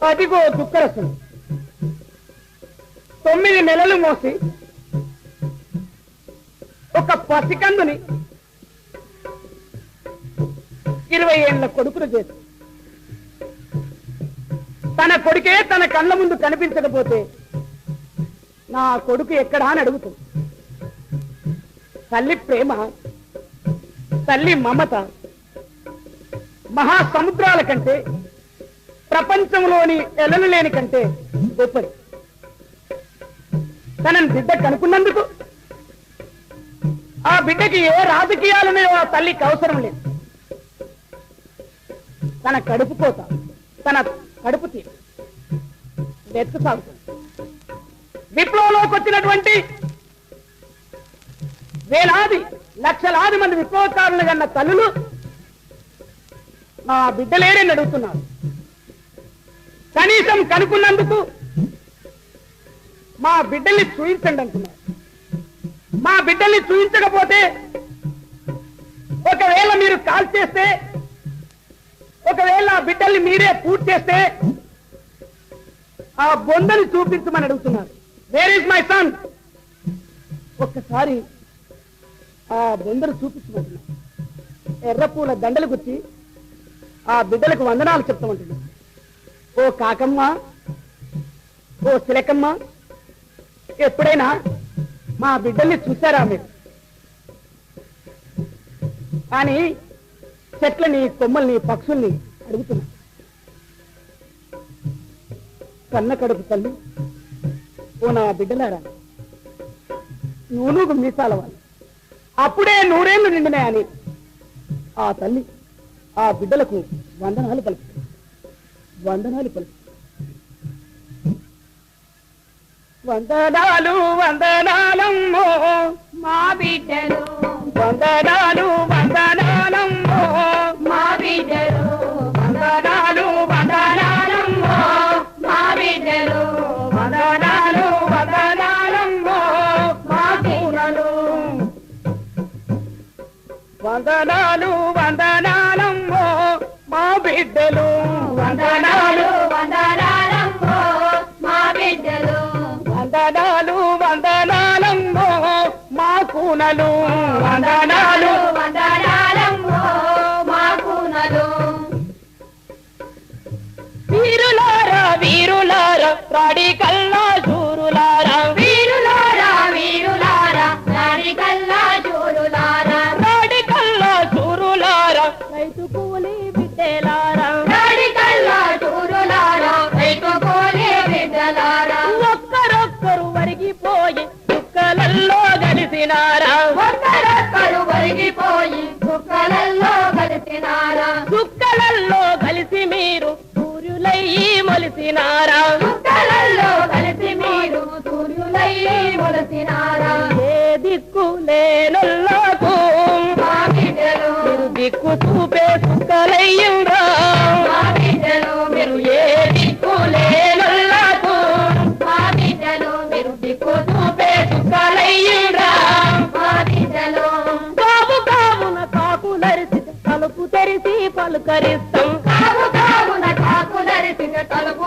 అదిగో దుఃఖరసుడు తొమ్మిది నెలలు మోసి ఒక పసికందుని ఇరవై ఏళ్ళ కొడుకును చేసి తన కొడుకే తన కళ్ళ ముందు కనిపించకపోతే నా కొడుకు ఎక్కడా అని అడుగుతుంది తల్లి ప్రేమ తల్లి మమత మహాసముద్రాల కంటే ప్రపంచంలోని ఎలలు లేని కంటే గొప్పది. తనని బిడ్డ కనుక్కున్నందుకు ఆ బిడ్డకి ఏ రాజకీయాలు ఆ తల్లికి అవసరం లేదు. తన కడుపు కోత తన కడుపు తీరు. వెతుకు సాగుతుంది విప్లవంలోకి వచ్చినటువంటి వేలాది లక్షలాది మంది విప్లవకారులు కన్న తల్లులు నా బిడ్డలేరని అడుగుతున్నారు. కనీసం కనుక్కున్నందుకు మా బిడ్డల్ని చూయించండి అంటున్నారు మా బిడ్డల్ని చూయించకపోతే ఒకవేళ మీరు కాల్ చేస్తే ఒకవేళ ఆ బిడ్డల్ని మీరే పూర్తి చేస్తే ఆ బొందని చూపించమని అడుగుతున్నారు. వేర్ ఇస్ మై సన్ ఒక్కసారి ఆ బొందరు చూపించమంటున్నారు ఎర్రపూల దండలు గుచ్చి ఆ బిడ్డలకు వందనాలు చెప్తామంటున్నారు ఓ కాకమ్మ ఓ చిలకమ్మ ఎప్పుడైనా మా బిడ్డల్ని చూశారా మీరు? కానీ చెట్లని కొమ్మల్ని పక్షుల్ని అడుగుతున్నా. కన్న కడుపు తల్లి ఓ నా బిడ్డలారా నూనూకు మీసాల వాళ్ళు. అప్పుడే నూరేళ్ళు నిండినాయని. ఆ తల్లి ఆ బిడ్డలకు వందనాలు పలుకుతుంది. వందనాలు పలుకు. వందనాలు వందనాలమ్మో. మా బిడ్డలు. వందనాలు వందనాలమ్మో. మా బిడ్డలు. వందనాలు వందనాలమ్మో. మా బిడ్డలు. వందనాలు వందనాలమ్మో. మా కూనలు వందనాలు వందనాలమ్మో. మా బిడ్డలు. వందనాలు వందనాలమ్మో మా బిడ్డలు. వందనాలు వందనాలమ్మో మా కూనలు. వందనాలు వందనాలమ్మో మా కూనలు. వీరులారా వీరులారా రాడి కల్లా చూరులారా ఒరిగిపోయి కుక్కలల్లో కలిసినారా? చుక్కలల్లో కలిసి మీరు సూర్యులయ్యి మొలిసినారా? కుక్కలల్లో కలిసి మీరు సూర్యులయ్యి మొలసినారా? ఏ దిక్కు లేనుల్లకు దిక్కు చూపే చుక్కలయ్యిండ్రా పలుకరిస్తాం కావు కావున కాకులరిసిన తలుపు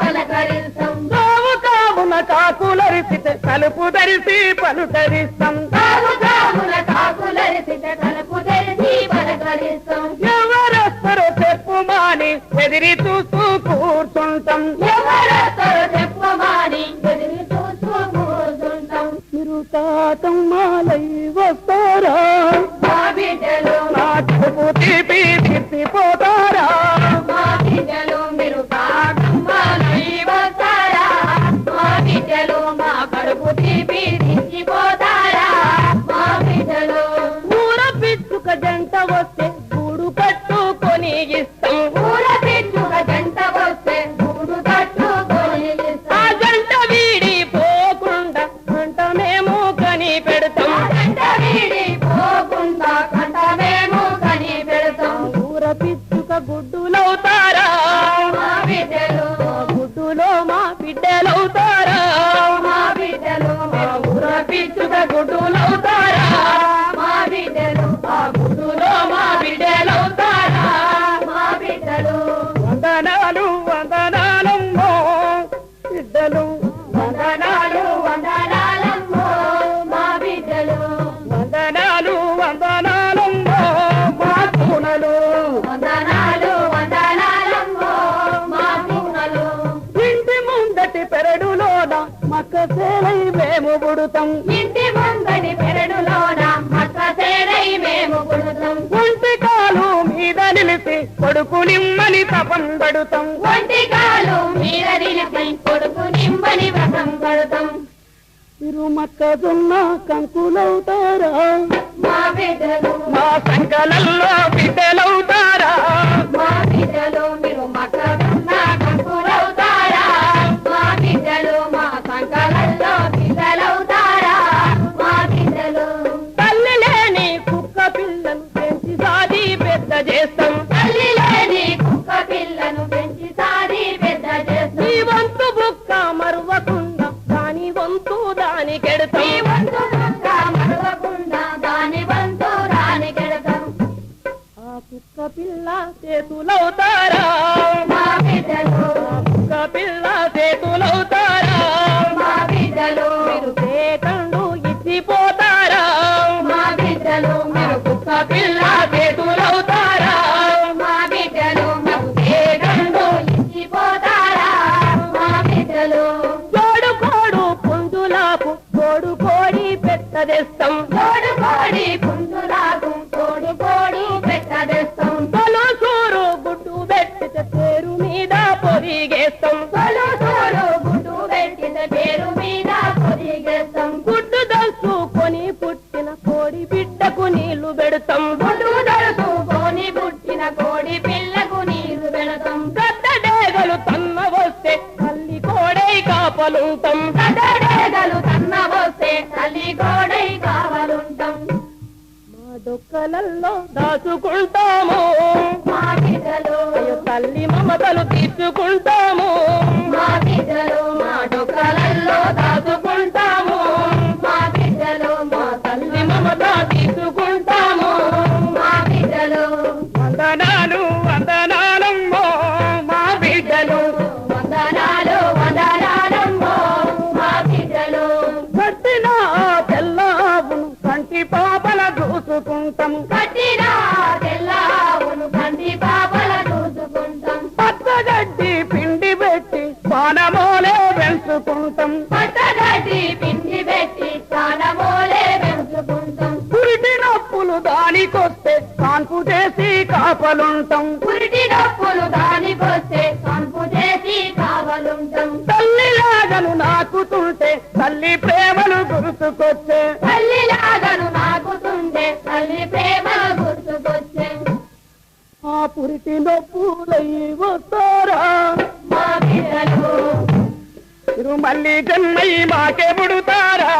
పలకరిస్తాం. కావు కావున కాకులరిసి తలుపు తెరిసి పలుకరిస్తాం. కావు కావున కాకులరిసిన తలుపు తెరిచి పలకరిస్తాం. ఎవరొస్తారో చెప్పుమాని ఎదిరి చూస్తూ కూర్చుంటాం. ఎవరొస్తారో చెప్పమాని ఎదురు చూస్తూ కూర్చుంటాం. మీరు తాతమ్మాలై వస్తారా? వందనాలు వందనాలమ్మో. బిడ్డలు వందనాలు బిడ్డలు వందనాలు ఇంటి ముందటి మేము పుడతాం. కొడుకు నిమ్మని తపం పడుతాం. ఒంటికాలు మీద నిలిపై కొడుకు నిమ్మని వ్రతం పడుతాం. తిరుమక్కదున్న కంకులవుతారా? మా బిడ్డలు మా సంకలల్లో బిడ్డలవుతారా? మా బిడ్డలు మీరు మక్కదున్న Babylon. కలల్లో దాచుకుంటాము. తల్లి మమతలు తీర్చుకుంటాము. కాపలుంటాం పురిటి డప్పులు దానికొస్తే కంపు చేసి కావలుంటాం. తల్లి లాగలు నాకుతుంటే తల్లి ప్రేమలు గుర్తుకొచ్చే. తల్లి లాగలు నాకుతుంటే తల్లి ప్రేమలు గుర్తుకొచ్చే. ఆ పురిటి నొప్పులై వస్తారా? మా బిడ్డలు. తిరుమల్లి జన్మై మాకే పుడుతారా?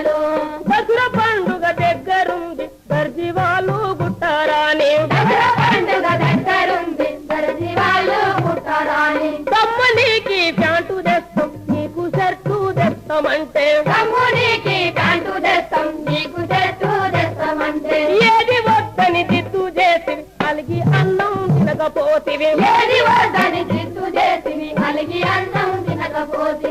పండుగలు దసరా పండుగ దగ్గరుంది దర్జీవాలు గుట్టారాని గుట్టారాని తమ్మునికి ప్యాంటు తెస్తాం నీకు తెస్తామంటే. తమ్మునికి ప్యాంటు తెస్తాం నీకు తెస్తామంటే. ఏది వద్దని చేసి అన్నం తినకపోతివి. ఏది వద్దని జిత్తు చేసి అన్నం తినకపోతే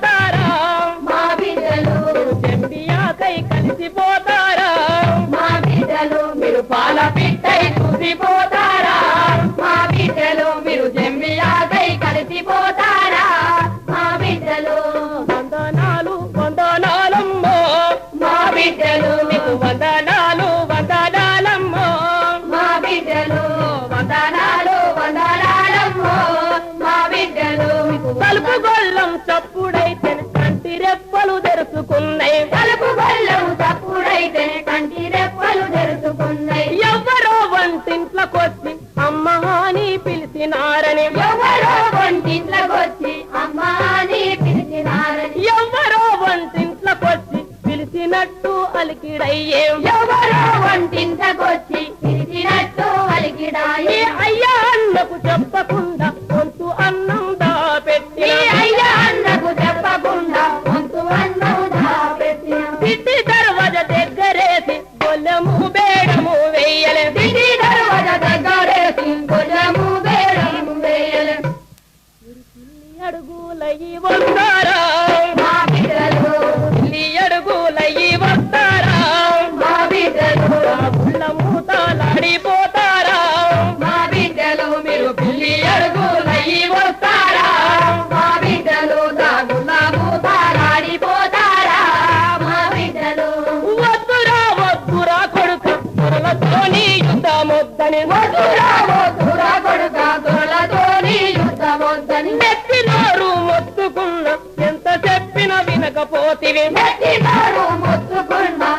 నెత్తినారు మొత్తుకున్న ఎంత చెప్పిన వినకపోతే నెట్టినారు మొత్తుకున్నా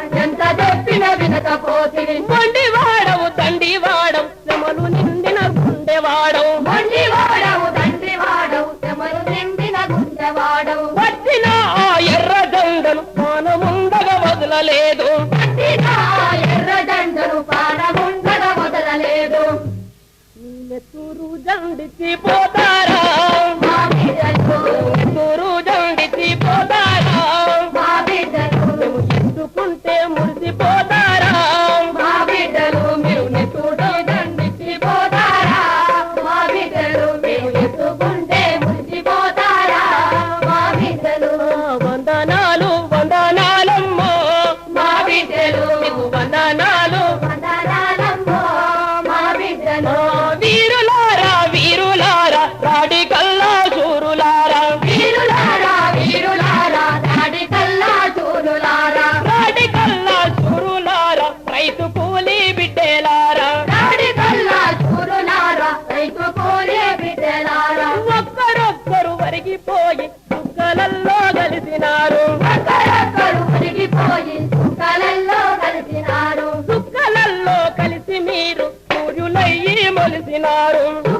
సూర్యులయ్యి